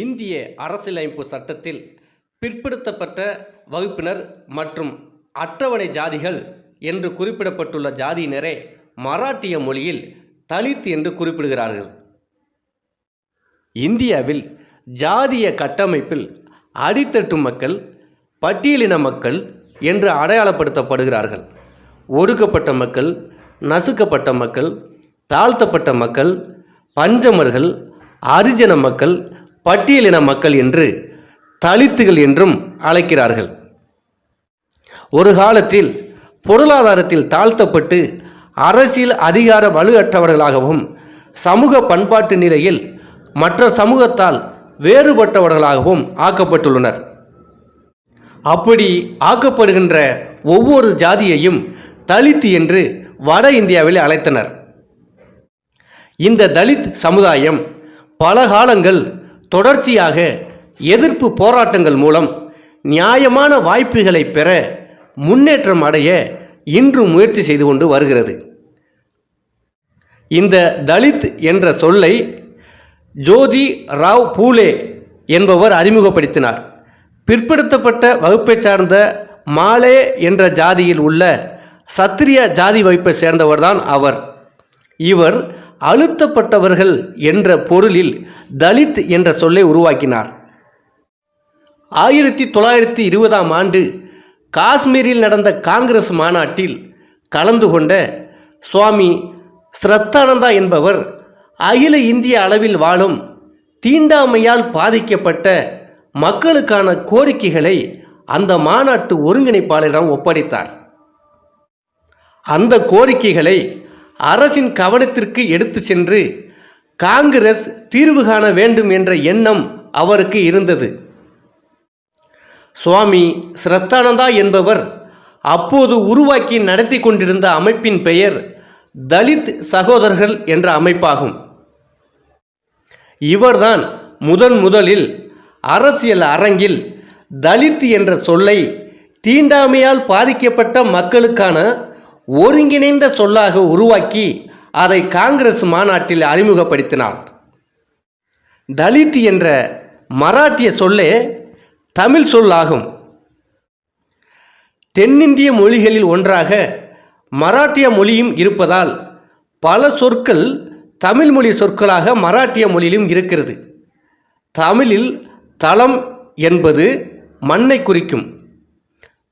இந்திய அரசியலமைப்பு சட்டத்தில் பிற்படுத்தப்பட்ட வகுப்பினர் மற்றும் அட்டவணை ஜாதிகள் என்று குறிப்பிடப்பட்டுள்ள ஜாதியினரே மராட்டிய மொழியில் தலித் என்று குறிப்பிடுகிறார்கள். இந்தியாவில் ஜாதிய கட்டமைப்பில் அடித்தட்டு மக்கள் பட்டியலின மக்கள் என்று அடையாளப்படுத்தப்படுகிறார்கள். ஒடுக்கப்பட்ட மக்கள் நசுக்கப்பட்ட மக்கள் தாழ்த்தப்பட்ட மக்கள் பஞ்சமர்கள் அரிஜன மக்கள் பட்டியலின மக்கள் என்று தலித்துகள் என்றும் அழைக்கிறார்கள். ஒரு காலத்தில் பொருளாதாரத்தில் தாழ்த்தப்பட்டு அரசியல் அதிகார வலுவற்றவர்களாகவும் சமூக பண்பாட்டு நிலையில் மற்ற சமூகத்தால் வேறுபட்டவர்களாகவும் ஆக்கப்பட்டுள்ளனர். அப்படி ஆக்கப்படுகின்ற ஒவ்வொரு ஜாதியையும் தலித் என்று வட இந்தியாவில் அழைத்தனர். இந்த தலித் சமுதாயம் பல காலங்கள் தொடர்ச்சியாக எதிர்ப்பு போராட்டங்கள் மூலம் நியாயமான வாய்ப்புகளை பெற முன்னேற்றம் அடைய இன்று முயற்சி செய்து கொண்டு வருகிறது. இந்த தலித் என்ற சொல்லை ஜோதி ராவ் பூலே என்பவர் அறிமுகப்படுத்தினார். பிற்படுத்தப்பட்ட வகுப்பைச் சார்ந்த மாலே என்ற ஜாதியில் உள்ள சத்திரிய ஜாதி வகுப்பை சேர்ந்தவர்தான் அவர். இவர் அழுத்தப்பட்டவர்கள் என்ற பொருளில் தலித் என்ற சொல்லை உருவாக்கினார். ஆயிரத்தி தொள்ளாயிரத்தி இருபதாம் ஆண்டு காஷ்மீரில் நடந்த காங்கிரஸ் மாநாட்டில் கலந்து கொண்ட சுவாமி ஸ்ரத்தானந்தா என்பவர் அகில இந்திய அளவில் வாழும் தீண்டாமையால் பாதிக்கப்பட்ட மக்களுக்கான கோரிக்கைகளை அந்த மாநாட்டு ஒருங்கிணைப்பாளரிடம் ஒப்படைத்தார். அந்த கோரிக்கைகளை அரசின் கவனத்திற்கு எடுத்து சென்று காங்கிரஸ் தீர்வு காண வேண்டும் என்ற எண்ணம் அவருக்கு இருந்தது. சுவாமி ஸ்ரத்தானந்தா என்பவர் அப்போது உருவாக்கி நடத்தி கொண்டிருந்த அமைப்பின் பெயர் தலித் சகோதரர்கள் என்ற அமைப்பாகும். இவர்தான் முதன் முதலில் அரசியல் அரங்கில் தலித் என்ற சொல்லை தீண்டாமையால் பாதிக்கப்பட்ட மக்களுக்கான ஒருங்கிணைந்த சொல்லாக உருவாக்கி அதை காங்கிரஸ் மாநாட்டில் அறிமுகப்படுத்தினார். தலித் என்ற மராட்டிய சொல்லே தமிழ் சொல்லாகும். தென்னிந்திய மொழிகளில் ஒன்றாக மராட்டிய மொழியும் இருப்பதால் பல சொற்கள் தமிழ் மொழி சொற்களாக மராட்டிய மொழியிலும் இருக்கிறது. தமிழில் தளம் என்பது மண்ணை குறிக்கும்.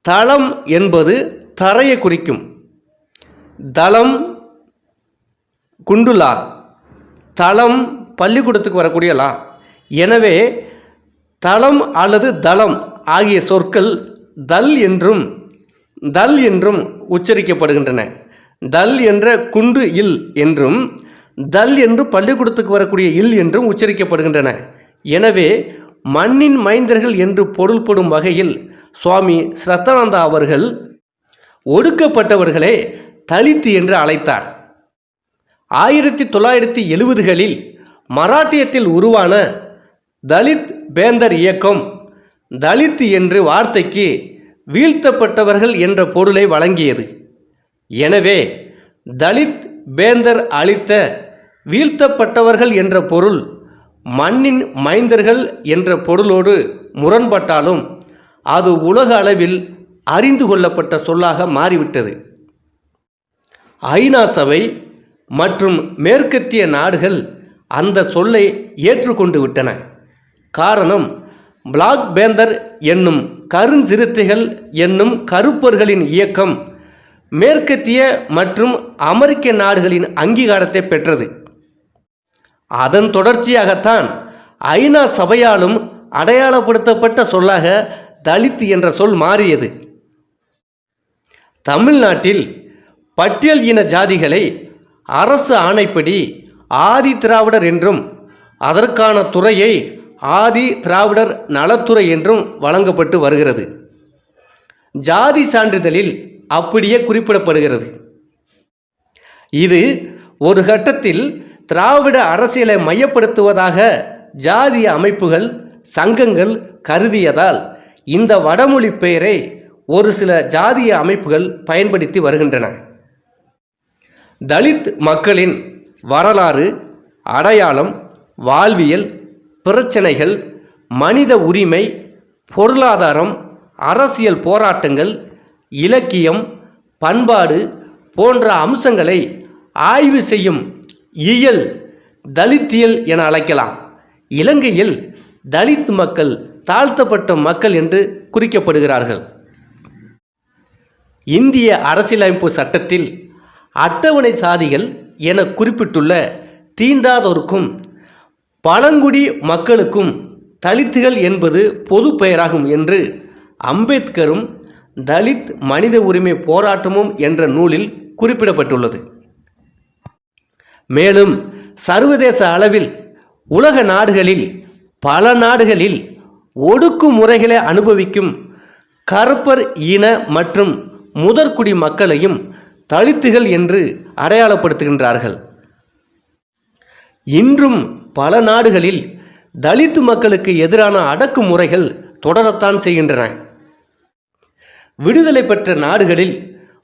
தளம் என்பது தரையை குறிக்கும். தளம் குண்டுலா. தளம் பள்ளிக்கூடத்துக்கு வரக்கூடிய லா. எனவே தளம் அல்லது தளம் ஆகிய சொற்கள் தல் என்றும் தல் என்றும் உச்சரிக்கப்படுகின்றன. தல் என்ற குண்டு இல் என்றும் தல் என்று பள்ளிக்கூடத்துக்கு வரக்கூடிய இல் என்றும் உச்சரிக்கப்படுகின்றன. எனவே மண்ணின் மைந்தர்கள் என்று பொருள்படும் வகையில் சுவாமி ஸ்ரத்தானந்தா அவர்கள் ஒடுக்கப்பட்டவர்களே தலித்து என்று அழைத்தார். ஆயிரத்தி தொள்ளாயிரத்தி எழுபதுகளில் மராட்டியத்தில் உருவான தலித் பேந்தர் இயக்கம் தலித் என்று வார்த்தைக்கு வீழ்த்தப்பட்டவர்கள் என்ற பொருளை வழங்கியது. எனவே தலித் பேந்தர் அளித்த வீழ்த்தப்பட்டவர்கள் என்ற பொருள் மண்ணின் மைந்தர்கள் என்ற பொருளோடு முரண்பட்டாலும் அது உலக அளவில் அறிந்து கொள்ளப்பட்ட சொல்லாக மாறிவிட்டது. ஐநா சபை மற்றும் மேற்கத்திய நாடுகள் அந்த சொல்லை ஏற்றுக்கொண்டு விட்டன. காரணம் பிளாக் பேந்தர் என்னும் கருஞ்சிறுத்தைகள் என்னும் கருப்பர்களின் இயக்கம் மேற்கத்திய மற்றும் அமெரிக்க நாடுகளின் அங்கீகாரத்தை பெற்றது. அதன் தொடர்ச்சியாகத்தான் ஐநா சபையாலும் அடையாளப்படுத்தப்பட்ட சொல்லாக தலித் என்ற சொல் மாறியது. தமிழ்நாட்டில் பட்டியல் இன ஜாதிகளை அரசு ஆணைப்படி ஆதி திராவிடர் என்றும் அதற்கான துறையை ஆதி திராவிடர் நலத்துறை என்றும் வழங்கப்பட்டு வருகிறது. ஜாதி சான்றிதழில் அப்படியே குறிப்பிடப்படுகிறது. இது ஒரு கட்டத்தில் திராவிட அரசியலை மையப்படுத்துவதாக ஜாதிய அமைப்புகள் சங்கங்கள் கருதியதால் இந்த வடமொழி பெயரை ஒரு சில ஜாதிய அமைப்புகள் பயன்படுத்தி வருகின்றன. தலித் மக்களின் வரலாறு அடையாளம் வாழ்வியல் பிரச்சனைகள் மனித உரிமை பொருளாதாரம் அரசியல் போராட்டங்கள் இலக்கியம் பண்பாடு போன்ற அம்சங்களை ஆய்வு செய்யும் இயல் தலித்தியல் என அழைக்கலாம். இலங்கையில் தலித் மக்கள் தாழ்த்தப்பட்ட மக்கள் என்று குறிக்கப்படுகிறார்கள். இந்திய அரசியலமைப்பு சட்டத்தில் அட்டவணை சாதிகள் என குறிப்பிட்டுள்ள தீண்டாதோருக்கும் பழங்குடி மக்களுக்கும் தலித்துகள் என்பது பொது பெயராகும் என்று அம்பேத்கரும் தலித் மனித உரிமை போராட்டமும் என்ற நூலில் குறிப்பிடப்பட்டுள்ளது. மேலும் சர்வதேச அளவில் உலக நாடுகளில் பல நாடுகளில் ஒடுக்குமுறைகளை அனுபவிக்கும் கருப்பர் இன மற்றும் முதற்குடி மக்களையும் தலித்துகள் என்று அடையாளப்படுத்துகின்றார்கள். இன்றும் பல நாடுகளில் தலித்து மக்களுக்கு எதிரான அடக்குமுறைகள் தொடரத்தான் செய்கின்றன. விடுதலை பெற்ற நாடுகளில்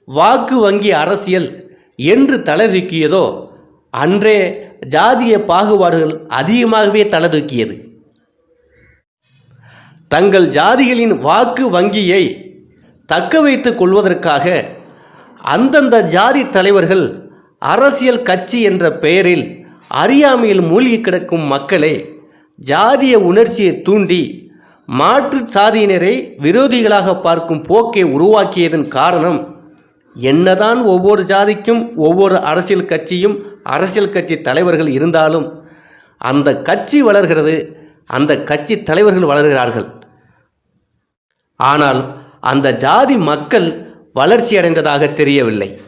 வாக்கு வங்கி அரசியல் என்று தலைதூக்கியதோ அன்றே ஜாதிய பாகுபாடுகள் அதிகமாகவே தலைதூக்கியது. தங்கள் ஜாதிகளின் வாக்கு வங்கியை தக்க வைத்துக் கொள்வதற்காக அந்தந்த ஜாதி தலைவர்கள் அரசியல் கட்சி என்ற பெயரில் அறியாமையில் மூழ்கி கிடக்கும் மக்களை ஜாதிய உணர்ச்சியை தூண்டி மாற்று சாதியினரை விரோதிகளாக பார்க்கும் போக்கை உருவாக்கியதன் காரணம் என்னதான் ஒவ்வொரு ஜாதிக்கும் ஒவ்வொரு அரசியல் கட்சியும் அரசியல் கட்சி தலைவர்கள் இருந்தாலும் அந்த கட்சி வளர்கிறது அந்த கட்சி தலைவர்கள் வளர்கிறார்கள். ஆனால் அந்த ஜாதி மக்கள் வளர்ச்சி அடைந்ததாக தெரியவில்லை.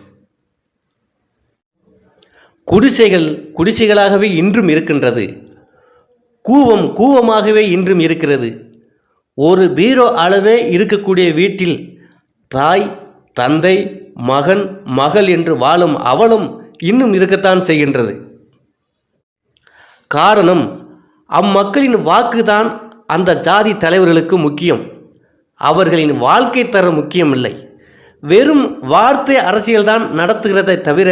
குடிசைகள் குடிசைகளாகவே இன்றும் இருக்கின்றது. கூவம் கூவமாகவே இன்றும் இருக்கிறது. ஒரு பீரோ அளவே இருக்கக்கூடிய வீட்டில் தாய் தந்தை மகன் மகள் என்று வாழும் அவளும் இன்னும் இருக்கத்தான் செய்கின்றது. காரணம் அம்மக்களின் வாக்குதான் அந்த ஜாதி தலைவர்களுக்கு முக்கியம். அவர்களின் வாழ்க்கை தர முக்கியமில்லை. வெறும் வார்த்தை அரசியல்தான் நடத்துகிறதை தவிர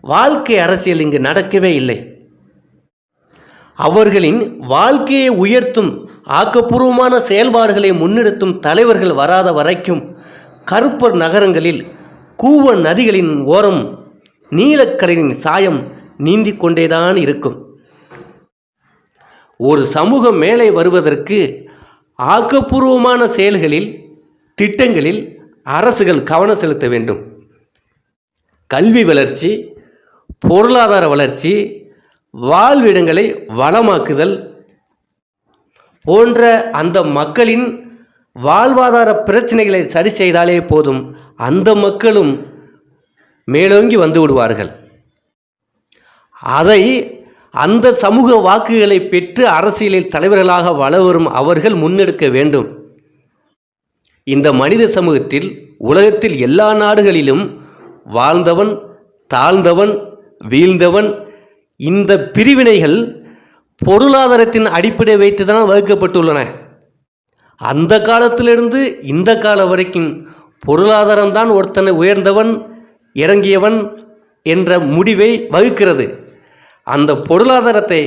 வாழ்க்கை அரசியல் இங்கு நடக்கவே இல்லை. அவர்களின் வாழ்க்கையை உயர்த்தும் ஆக்கப்பூர்வமான செயல்பாடுகளை முன்னெடுத்தும் தலைவர்கள் வராத வரைக்கும் கருப்பர் நகரங்களில் கூவ நதிகளின் ஓரம் நீலக்கடலின் சாயம் நீந்திக் கொண்டேதான் இருக்கும். ஒரு சமூகம் மேலே வருவதற்கு ஆக்கப்பூர்வமான செயல்களில் திட்டங்களில் அரசுகள் கவனம் செலுத்த வேண்டும். கல்வி வளர்ச்சி பொருளாதார வளர்ச்சி வாழ்விடங்களை வளமாக்குதல் போன்ற அந்த மக்களின் வாழ்வாதார பிரச்சனைகளை சரி செய்தாலே போதும். அந்த மக்களும் மேலோங்கி வந்து விடுவார்கள். அதை அந்த சமூக வாக்குகளை பெற்று அரசியலில் தலைவர்களாக வளவரும் அவர்கள் முன்னெடுக்க வேண்டும். இந்த மனித சமூகத்தில் உலகத்தில் எல்லா நாடுகளிலும் வாழ்ந்தவன் தாழ்ந்தவன் வீழ்ந்தவன் இந்த பிரிவினைகள் பொருளாதாரத்தின் அடிப்படை வைத்து தான் வகுக்கப்பட்டுள்ளன. அந்த காலத்திலிருந்து இந்த காலம் வரைக்கும் பொருளாதாரம்தான் ஒருத்தனை உயர்ந்தவன் இறங்கியவன் என்ற முடிவை வகுக்கிறது. அந்த பொருளாதாரத்தை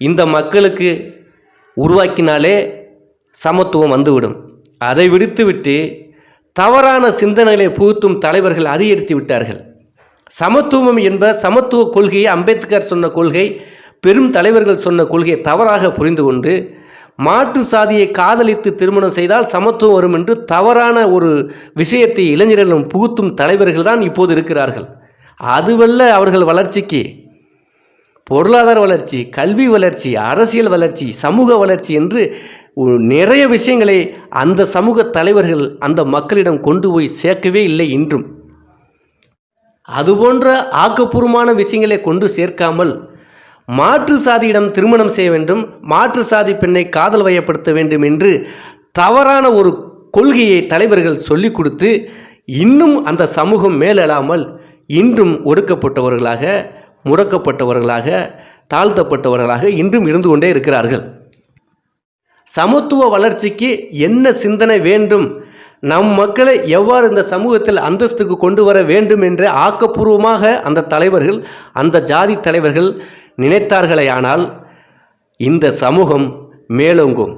இந்த மக்களுக்கு உருவாக்கினாலே சமத்துவம் வந்துவிடும். அதை விடுத்துவிட்டு தவறான சிந்தனைகளை புகுத்தும் தலைவர்கள் அதிகரித்து விட்டார்கள். சமத்துவம் என்ப சமத்துவ கொள்கையை அம்பேத்கர் சொன்ன கொள்கை பெரும் தலைவர்கள் சொன்ன கொள்கையை தவறாக புரிந்து கொண்டு மாற்று சாதியை காதலித்து திருமணம் செய்தால் சமத்துவம் வரும் என்று தவறான ஒரு விஷயத்தை இளைஞர்களும் புகுத்தும் தலைவர்கள் தான் இப்போது இருக்கிறார்கள். அதுவல்ல அவர்கள் வளர்ச்சிக்கு. பொருளாதார வளர்ச்சி கல்வி வளர்ச்சி அரசியல் வளர்ச்சி சமூக வளர்ச்சி என்று நிறைய விஷயங்களை அந்த சமூக தலைவர்கள் அந்த மக்களிடம் கொண்டு போய் சேர்க்கவே இல்லை இன்றும். அதுபோன்ற ஆக்கப்பூர்வமான விஷயங்களை கொண்டு சேர்க்காமல் மாற்று சாதியிடம் திருமணம் செய்ய வேண்டும் மாற்று சாதி பெண்ணை காதல் வயப்படுத்த வேண்டும் என்று தவறான ஒரு கொள்கையை தலைவர்கள் சொல்லிக் கொடுத்து இன்னும் அந்த சமூகம் மேலெழாமல் இன்றும் ஒடுக்கப்பட்டவர்களாக முடக்கப்பட்டவர்களாக தாழ்த்தப்பட்டவர்களாக இன்றும் இருந்து கொண்டே இருக்கிறார்கள். சமத்துவ வளர்ச்சிக்கு என்ன சிந்தனை வேண்டும்? நம் மக்களை எவ்வாறு இந்த சமூகத்தில் அந்தஸ்துக்கு கொண்டு வர வேண்டும் என்று ஆக்கப்பூர்வமாக அந்த தலைவர்கள் அந்த ஜாதி தலைவர்கள் நினைத்தார்களேயானால் இந்த சமூகம் மேலோங்கும்.